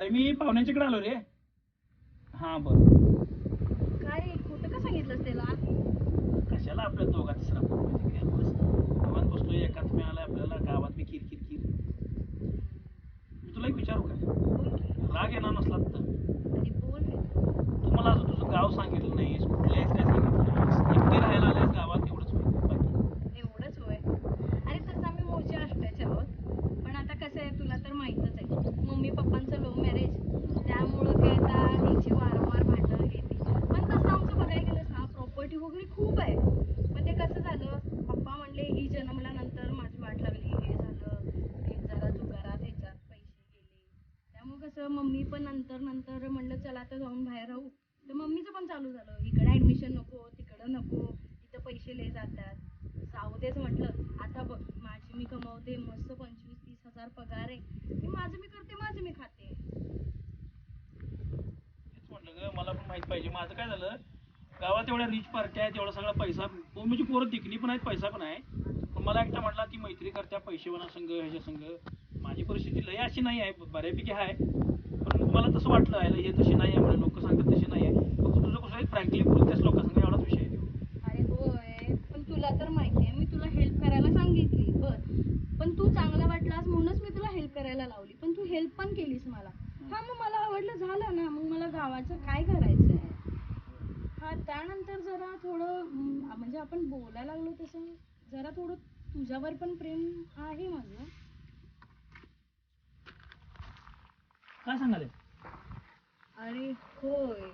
अरे मी पाहुण्याच्याकडे आलो रे. हा बर काय खोटं का सांगितलंस त्याला? कशाला आपल्या दोघा तिसरा फोन म्हणजे काय बस गावात बसलोय एकाच मिळाला आपल्याला गावात मी तुला एक विचारू का बोल की राग येणार नसला तर अरे बोल रे तू मला असं तुझं गाव सांगितलं नाहीस कुठले आहेस काय सांगितलं नाहीस एकटी राहायला आल्यास गावात एवढंच माहिती बाकी एवढंच होय अरे तसं आम्ही मोठे असल्याचे आहोत पण आता कसं आहे तुला तर माहीतच आहे मम्मी पप्पांचं लव्ह मॅरेज त्यामुळं काय आता ह्याची वारंवार भांडणं हे ते पण तसं आमचं बघायला गेलंस ना प्रॉपर्टी वगैरे खूप आहे पण ते कसं झालं पप्पा म्हणले ही जन्मल्यानंतर माझी वाट लागली हे झालं ते जरा जुगारात ह्याच्यात पैसे गेले त्यामुळे कसं मम्मी पण नंतर नंतर म्हणलं चला आता जाऊन बाहेर राहू. तर मम्मीचं पण चालू झालं. इकडे ऍडमिशन नको तिकडं नको तिथं पैसे लय जातात. जाऊ देच म्हटलं. आता बघ माझी मी कमावते मस्त पंचवीस तीस हजार पगार आहे. मी माझं मी करते माझं मी खाते. तेच म्हटलं ग मला पण माहीत पाहिजे. माझं काय झालं गावात एवढ्या रिच पार्ट्या आहेत एवढा सगळा पैसा पो- म्हणजे पोरं दिकणी पण आहेत पैसा पण आहे. पण मला एकटा म्हटला ती मैत्री करत्या पैसेवाना संघ ह्याच्या संघ. परिस्थिती लय अशी नाही आहे बऱ्यापैकी आहे. पण मला तसं वाटलं आहे हे तशी नाही आहे म्हणून लोक सांगतात तशी नाही आहे. फक्त तुझं कसं फ्रँकली बोलतेस लोकांसंग एवढाच विषय आहे. अरे होय पण तुला तर माहिती आहे मी तुला हेल्प करायला सांगितली बर पण तू चांगला वाटलास म्हणूनच मी तुला हेल्प करायला लावली पण तू हेल्प पण केलीस मला. हा मग मला आवडलं झालं ना. मग मला गावाचं काय करायचं आहे हा त्यानंतर जरा थोडं म्हणजे आपण बोलायला लागलो तसं जरा थोडं तुझ्यावर पण प्रेम आहे माझं. काय सांगाले? अरे होय.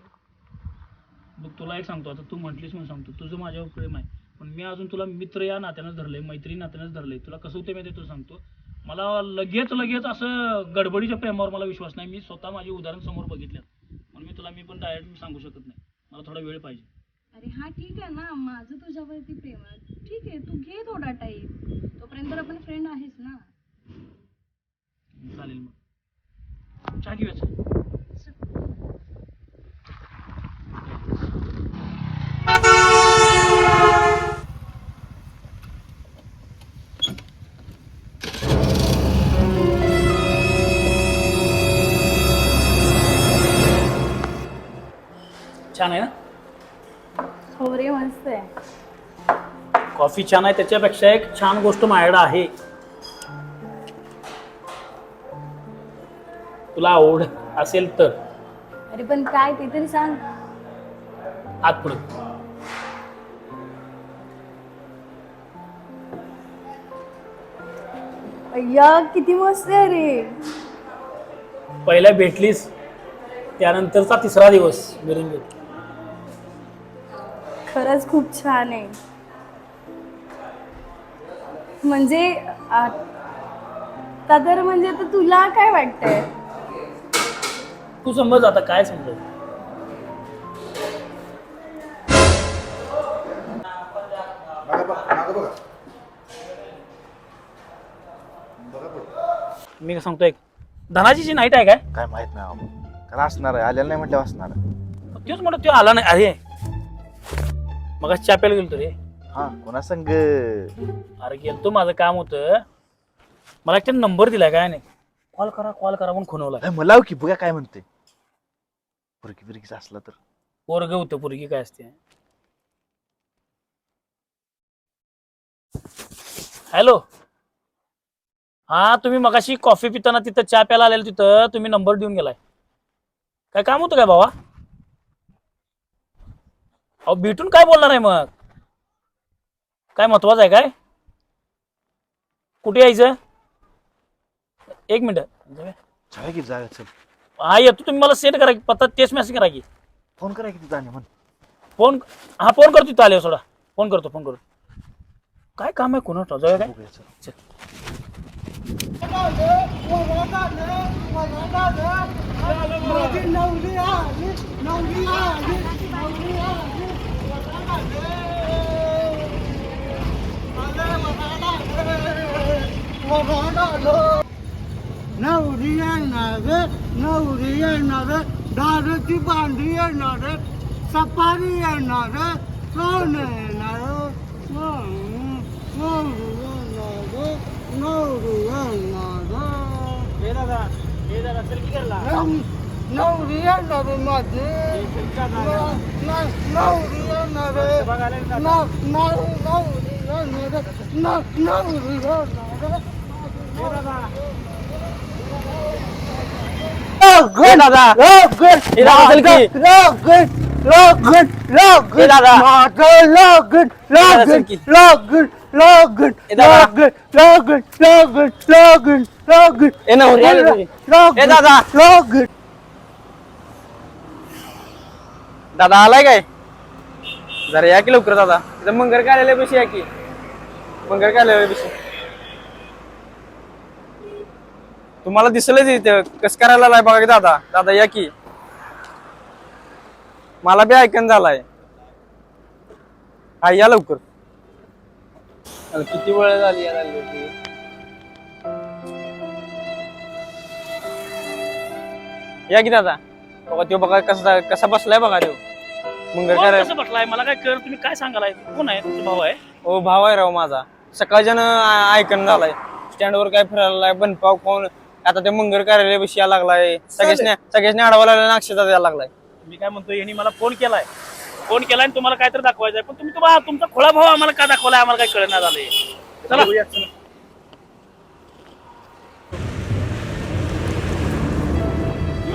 बघ तुला एक सांगतो आता तू म्हटलीस म्हणून सांगतो. तुझं माझ्यावर प्रेम आहे पण मी अजून तुला मित्र या नात्यानंच धरलंय मैत्री नात्यानंच धरलंय. तुला कसं होतं माहिती तुला सांगतो? मला लगेच लगेच असं गडबडीच्या प्रेमावर मला विश्वास नाही. मी स्वतः माझी उदाहरण समोर बघितलं म्हणून मी तुला मी पण डायरेक्ट सांगू शकत नाही. मला थोडा वेळ पाहिजे. अरे हा ठीक आहे ना. माझं तुझ्यावरती प्रेम आहे. ठीक आहे तू घे थोडा टाईम तोपर्यंत तर आपण फ्रेंड आहेस ना. चालेल मग. घेऊया छान आहे ना? हो रे मस्त आहे. कॉफी छान आहे त्याच्यापेक्षा एक छान गोष्ट माझ्याकडे आहे. तुला आवड असेल तर. अरे पण काय ते तरी सांग. आत पुढे. अय्या किती मस्त आहे रे. पहिल्या भेटलीस त्यानंतरचा तिसरा दिवस मिरिंगे खरंच खूप छान आहे. म्हणजे आता तर म्हणजे आता तुला काय वाटतंय? तू समज आता काय समज. मी सांगतो एक धनाजीची नाईट आहे काय? काय माहीत नाही. कारण असणार आहे आलेलं नाही म्हटलं असणार आहे. तेच म्हणत तो आला नाही. अरे मग चहा प्यायला गेलो रे. हा कोणा संग? अरे गेलतो माझं काम होतं. मला एक नंबर दिलाय काय नाही. कॉल करा कॉल करा म्हणून खुनवला मला लाव की बघा काय म्हणते पुरकी बिरकीच असला तर. पोरग होतं पोरगी काय असते? हॅलो हा तुम्ही मगाशी कॉफी पिताना तिथं चहा प्यायला आलेलं तिथं तुम्ही नंबर देऊन गेलाय. काय काम होतं काय बाबा अहो भेटून काय बोलणार आहे मग? काय महत्वाचं आहे काय? कुठे यायचं? एक मिनिट. जाऊया. की चल. हा येतो तुम्ही मला सेंड करा की पत्ता तेच मेसेज करा की. फोन करा किती जाणे म्हण. फोन हा फोन करतो तिथं आले सोडा. फोन करतो फोन करतो. काय काम आहे कोणाचं? जाऊया काय? बघूया चल. नवरी कोण हे चल. की नवरी येणार आहे माझी न- न- नवरी येणार आहे. बघायला येतात. न- न- नवरी येणार आहे. न- नवरी येणार आहे. हे दादा Logan, Logan, हे दादा, चल की. Logan, Logan, Logan, हे दादा. आलाय काय? जरा या की लवकर दादा. मंगर काय आलेल्या पैसे या की? मंगर काय आलेल्या पैसे तुम्हाला दिसलंच इथं. कस करायला आलाय बघा की दादा? दादा या की. मला बी ऐकन झालाय. हा या लवकर. अरे किती वेळ झाली या झाली होती. या की दादा. बघा तो बघा कसा कसा बसलाय बघा तो. मंगर कोण काय कसं बसलाय? मला काय कर तुम्ही काय सांगालाय? कोण आहे तुमचा भाऊ आहे? ओ भाव आहे राव माझा. सकाळच्यानं आ- ऐकून झालाय स्टँडवर काय फिरायला बनपाव कोण? आता ते मंगळ कार्यालय बशी यायला लागलाय. सगळ्यासने सगळ्यासने आडवा लागला अक्षता द्यायला लागलाय. मी काय म्हणतो यांनी मला फोन केलाय. फोन केलाय आणि तुम्हाला काहीतरी दाखवायचं आहे पण तुम्ही तुम्हाला तुमचा खोळा भाऊ आम्हाला का दाखवलाय? आम्हाला काही कळणार झालंय. चला.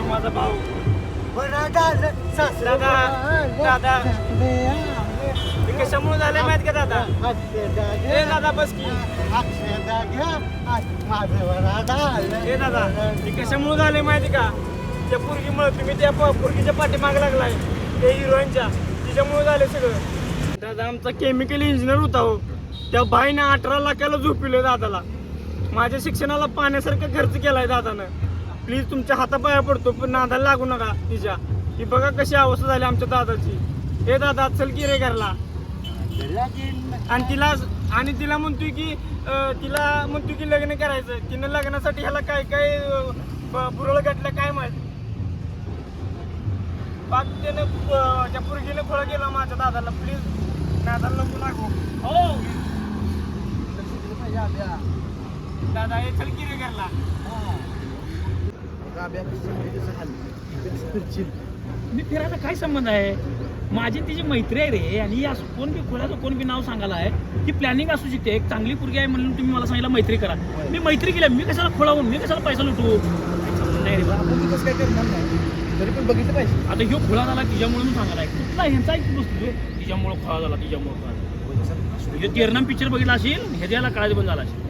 माझा भाऊ. बरं झालं, सासरा दादा, कशामुळे झालंय माहीत का दादा? घ्या, दादा बस की. झालं. ए दादा हे कशामुळे झालंय माहिती का? त्या पोरगीमुळे तुम्ही त्या पोरगीच्या पाठीमाग लागलाय. त्या हिरोईनच्या. तिच्यामुळे झाले सगळं. दादा आमचा केमिकल इंजिनियर होता हो. त्या बाईने अठरा लाखाला झोपिलं दादाला. माझ्या शिक्षणाला पाण्यासारखं खर्च केलाय दादानं. प्लीज तुमच्या हातापाया पडतो पण नादाला लागू नका तिच्या. ही बघा कशी अवस्था झाली आमच्या दादाची. हे दादा चल की रे घरला. आणि तिला आणि तिला म्हणतोय की अं, तिला म्हणतोय की लग्न करायचं. तिनं लग्नासाठी ह्याला काय काय बुरळ घातलं काय माहीत? पाक त्यानं अं, त्या पुरगीनं फळ केलं माझ्या दादाला. प्लीज दादाला नको लागू. हो. दादा हे चल की रे घरला. मी फिरायचा काय संबंध आहे? माझी तिची मैत्री आहे रे. आणि ही असं कोण बी कोणाचं कोण बी नाव सांगायला आहे ती प्लॅनिंग असू शकते. एक चांगली पुरगी आहे म्हणून तुम्ही मला सांगितलं मैत्री करा. मी मैत्री केली मी कशाला खोळावून मी कशाला पैसा लुटू? नाही रे बा. आता ह्यो खुळा झाला तिच्यामुळे म्हणून सांगायला आहे. कुठला ह्यांचा ऐकून बसतो तिच्यामुळे खुळा झाला तिच्यामुळे खुळा झाला. ह्यो तेरनाम पिक्चर बघितला असेल ह्याच्याला काळाच बंद झाला असेल.